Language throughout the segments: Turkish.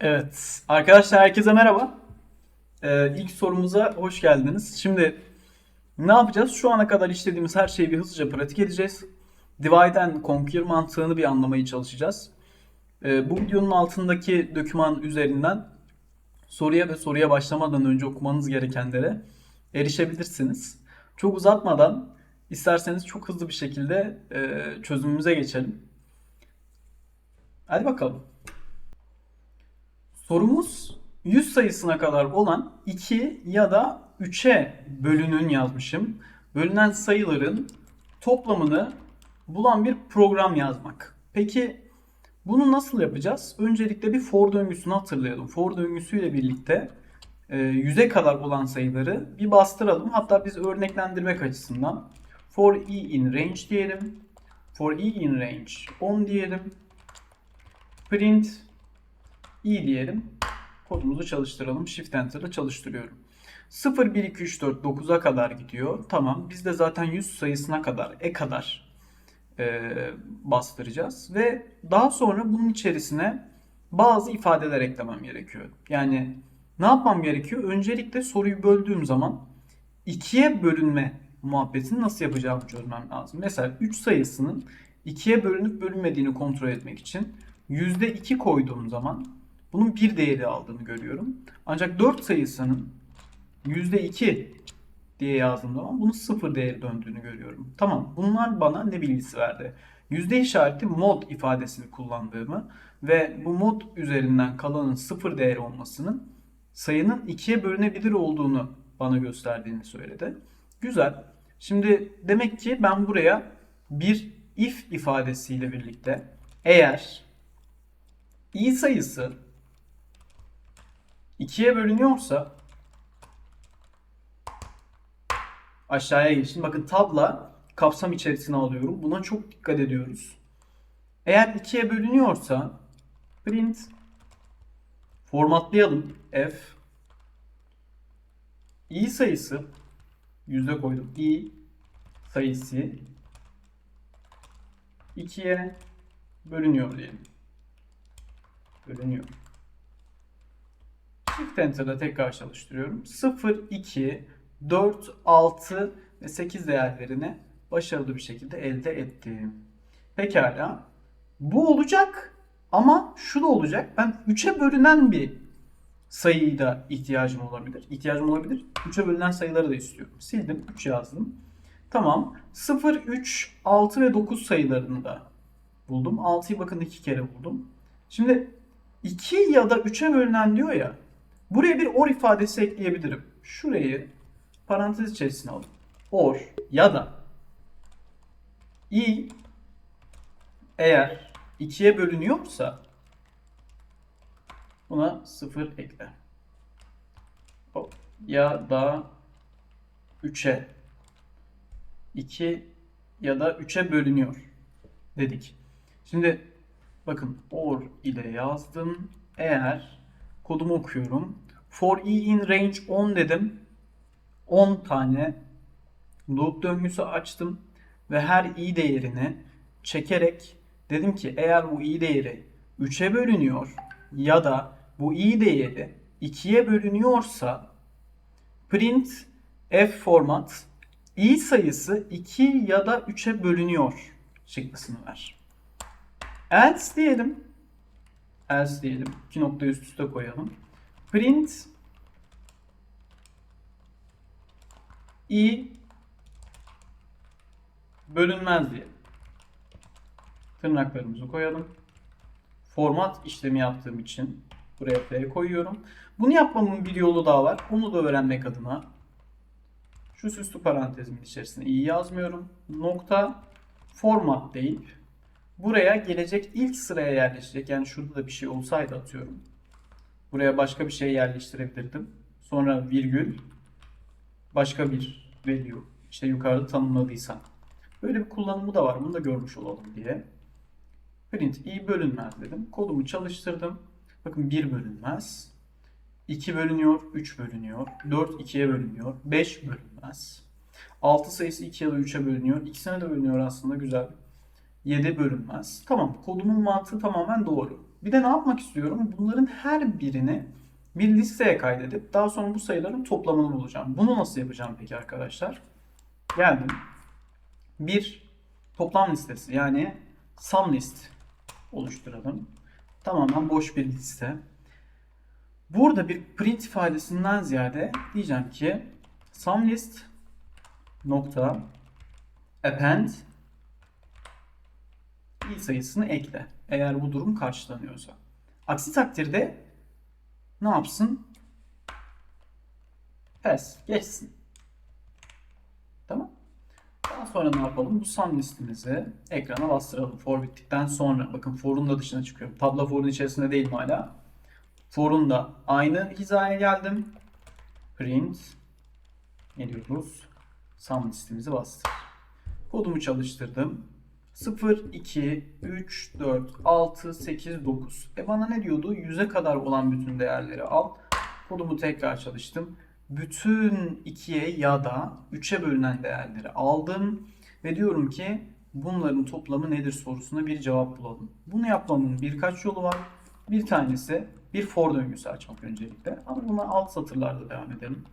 Evet, arkadaşlar herkese merhaba. Ee, ilk sorumuza hoş geldiniz. Şimdi ne yapacağız? Şu ana kadar işlediğimiz her şeyi bir hızlıca pratik edeceğiz. Divide and Conquer mantığını bir anlamaya çalışacağız. Ee, bu videonun altındaki doküman üzerinden soruya ve soruya başlamadan önce okumanız gerekenlere erişebilirsiniz. Çok uzatmadan isterseniz çok hızlı bir şekilde e, çözümümüze geçelim. Hadi bakalım. Sorumuz 100 sayısına kadar olan 2 ya da 3'e bölünün yazmışım. Bölünen sayıların toplamını bulan bir program yazmak. Peki bunu nasıl yapacağız? Öncelikle bir for döngüsünü hatırlayalım. For döngüsüyle birlikte e, 100'e kadar olan sayıları bir bastıralım. Hatta biz örneklendirmek açısından for i in range diyelim. For i in range 10 diyelim. Print i diyelim. Kodumuzu çalıştıralım. Shift Enter'la çalıştırıyorum. 0, 1, 2, 3, 4, 9'a kadar gidiyor. Tamam. Biz de zaten 100 sayısına kadar, e kadar e, bastıracağız. Ve daha sonra bunun içerisine bazı ifadeler eklemem gerekiyor. Yani ne yapmam gerekiyor? Öncelikle soruyu böldüğüm zaman ikiye bölünme muhabbetini nasıl yapacağımı çözmem lazım. Mesela 3 sayısının ikiye bölünüp bölünmediğini kontrol etmek için %2 koyduğum zaman bunun bir değeri aldığını görüyorum. Ancak 4 sayısının %2 diye yazdığım zaman bunun sıfır değeri döndüğünü görüyorum. Tamam bunlar bana ne bilgisi verdi? Yüzde işareti mod ifadesini kullandığımı ve bu mod üzerinden kalanın sıfır değeri olmasının sayının ikiye bölünebilir olduğunu bana gösterdiğini söyledi. Güzel. Şimdi demek ki ben buraya bir if ifadesiyle birlikte eğer i sayısı 2'ye bölünüyorsa aşağıya geçin. Bakın tabla kapsam içerisine alıyorum. Buna çok dikkat ediyoruz. Eğer 2'ye bölünüyorsa print formatlayalım f i sayısı yüzde koydum i sayısı 2'ye bölünüyor diyelim. Bölünüyor. Shift Enter'da tekrar çalıştırıyorum. 0, 2, 4, 6 ve 8 değerlerini başarılı bir şekilde elde ettim. Pekala. Bu olacak ama şu da olacak. Ben 3'e bölünen bir sayıyı da ihtiyacım olabilir. İhtiyacım olabilir. 3'e bölünen sayıları da istiyorum. Sildim. 3 yazdım. Tamam. 0, 3, 6 ve 9 sayılarını da buldum. 6'yı bakın 2 kere buldum. Şimdi 2 ya da 3'e bölünen diyor ya. Buraya bir or ifadesi ekleyebilirim. Şurayı parantez içerisine alıp or ya da i eğer 2'ye bölünüyorsa buna 0 ekle. Ya da 3'e 2 ya da 3'e bölünüyor dedik. Şimdi bakın or ile yazdım. Eğer kodumu okuyorum. For i in range 10 dedim. 10 tane loop döngüsü açtım ve her i değerini çekerek dedim ki eğer bu i değeri 3'e bölünüyor ya da bu i değeri 2'ye bölünüyorsa print f format i sayısı 2 ya da 3'e bölünüyor şıklısını ver. Else diyelim. Else diyelim. İki nokta üst üste koyalım. Print i bölünmez diye. Tırnaklarımızı koyalım. Format işlemi yaptığım için buraya f koyuyorum. Bunu yapmamın bir yolu daha var. Onu da öğrenmek adına şu süslü parantezimin içerisine i yazmıyorum. Nokta format deyip buraya gelecek ilk sıraya yerleşecek. Yani şurada da bir şey olsaydı atıyorum. Buraya başka bir şey yerleştirebilirdim. Sonra virgül başka bir value işte yukarıda tanımladıysam. Böyle bir kullanımı da var. Bunu da görmüş olalım diye. Print i bölünmez dedim. Kodumu çalıştırdım. Bakın 1 bölünmez. 2 bölünüyor, 3 bölünüyor, 4 2'ye bölünüyor, 5 bölünmez. 6 sayısı 2 ya da 3'e bölünüyor. İkisine de bölünüyor aslında güzel. 7 bölünmez. Tamam kodumun mantığı tamamen doğru. Bir de ne yapmak istiyorum? Bunların her birini bir listeye kaydedip daha sonra bu sayıların toplamını bulacağım. Bunu nasıl yapacağım peki arkadaşlar? Geldim. Bir toplam listesi yani sum list oluşturalım. Tamamen boş bir liste. Burada bir print ifadesinden ziyade diyeceğim ki sum list nokta append i sayısını ekle. Eğer bu durum karşılanıyorsa. Aksi takdirde ne yapsın? Pass. Geçsin. Tamam. Daha sonra ne yapalım? Bu sum listimizi ekrana bastıralım. For bittikten sonra. Bakın for'un da dışına çıkıyorum. Tabla for'un içerisinde değilim hala. For'un da aynı hizaya geldim. Print. Ne diyoruz? Sum listemizi bastır. Kodumu çalıştırdım. 0, 2, 3, 4, 6, 8, 9. E bana ne diyordu? 100'e kadar olan bütün değerleri al. Kodumu tekrar çalıştım. Bütün 2'ye ya da 3'e bölünen değerleri aldım. Ve diyorum ki bunların toplamı nedir sorusuna bir cevap bulalım. Bunu yapmamın birkaç yolu var. Bir tanesi bir for döngüsü açmak öncelikle. Ama buna alt satırlarda devam edelim.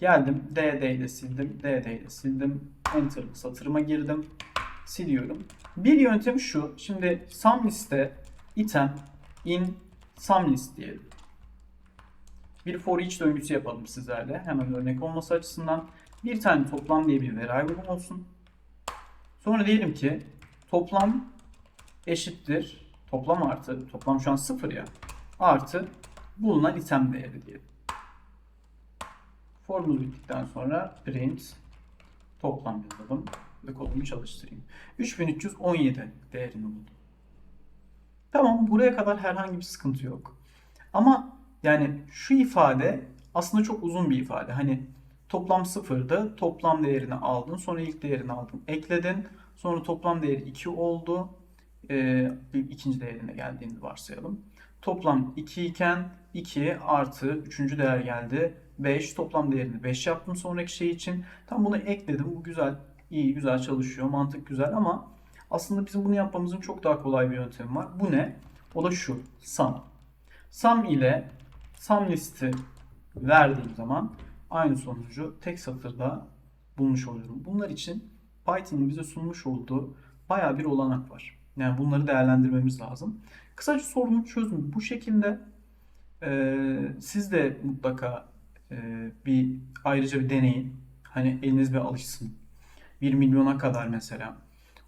Geldim. DD ile sildim. DD ile sildim. Enter satırıma girdim siliyorum. Bir yöntem şu. Şimdi sum liste item in sum list diyelim. Bir for each döngüsü yapalım sizlerle. Hemen örnek olması açısından. Bir tane toplam diye bir variable olsun. Sonra diyelim ki toplam eşittir. Toplam artı. Toplam şu an sıfır ya. Artı bulunan item değeri diyelim. Formumuz bittikten sonra print toplam yazalım ve kodumu çalıştırayım. 3317 değerini buldum. Tamam buraya kadar herhangi bir sıkıntı yok. Ama yani şu ifade aslında çok uzun bir ifade. Hani toplam sıfırdı. Toplam değerini aldın. Sonra ilk değerini aldın. Ekledin. Sonra toplam değeri 2 oldu. Ee, ikinci değerine geldiğini varsayalım. Toplam 2 iken 2 artı 3. değer geldi. 5 toplam değerini 5 yaptım sonraki şey için. Tam bunu ekledim. Bu güzel iyi, güzel çalışıyor. Mantık güzel ama aslında bizim bunu yapmamızın çok daha kolay bir yöntemi var. Bu ne? O da şu. Sum. Sum ile sum listi verdiğim zaman aynı sonucu tek satırda bulmuş oluyorum. Bunlar için Python'ın bize sunmuş olduğu bayağı bir olanak var. Yani bunları değerlendirmemiz lazım. Kısaca sorunun çözümü bu şekilde. Ee, siz de mutlaka e, bir ayrıca bir deneyin. Hani eliniz bir alışsın. 1 milyona kadar mesela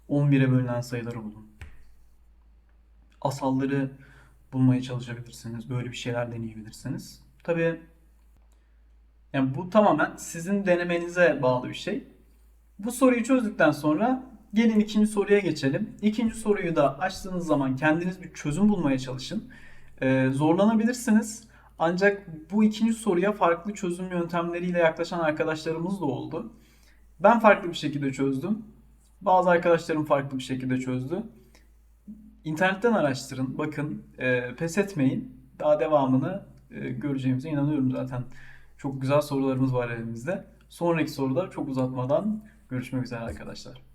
11'e bölünen sayıları bulun. Asalları bulmaya çalışabilirsiniz. Böyle bir şeyler deneyebilirsiniz. Tabii yani bu tamamen sizin denemenize bağlı bir şey. Bu soruyu çözdükten sonra gelin ikinci soruya geçelim. İkinci soruyu da açtığınız zaman kendiniz bir çözüm bulmaya çalışın. Ee, zorlanabilirsiniz. Ancak bu ikinci soruya farklı çözüm yöntemleriyle yaklaşan arkadaşlarımız da oldu. Ben farklı bir şekilde çözdüm. Bazı arkadaşlarım farklı bir şekilde çözdü. İnternetten araştırın, bakın, e, pes etmeyin. Daha devamını e, göreceğimize inanıyorum zaten. Çok güzel sorularımız var elimizde. Sonraki soruda çok uzatmadan görüşmek üzere arkadaşlar.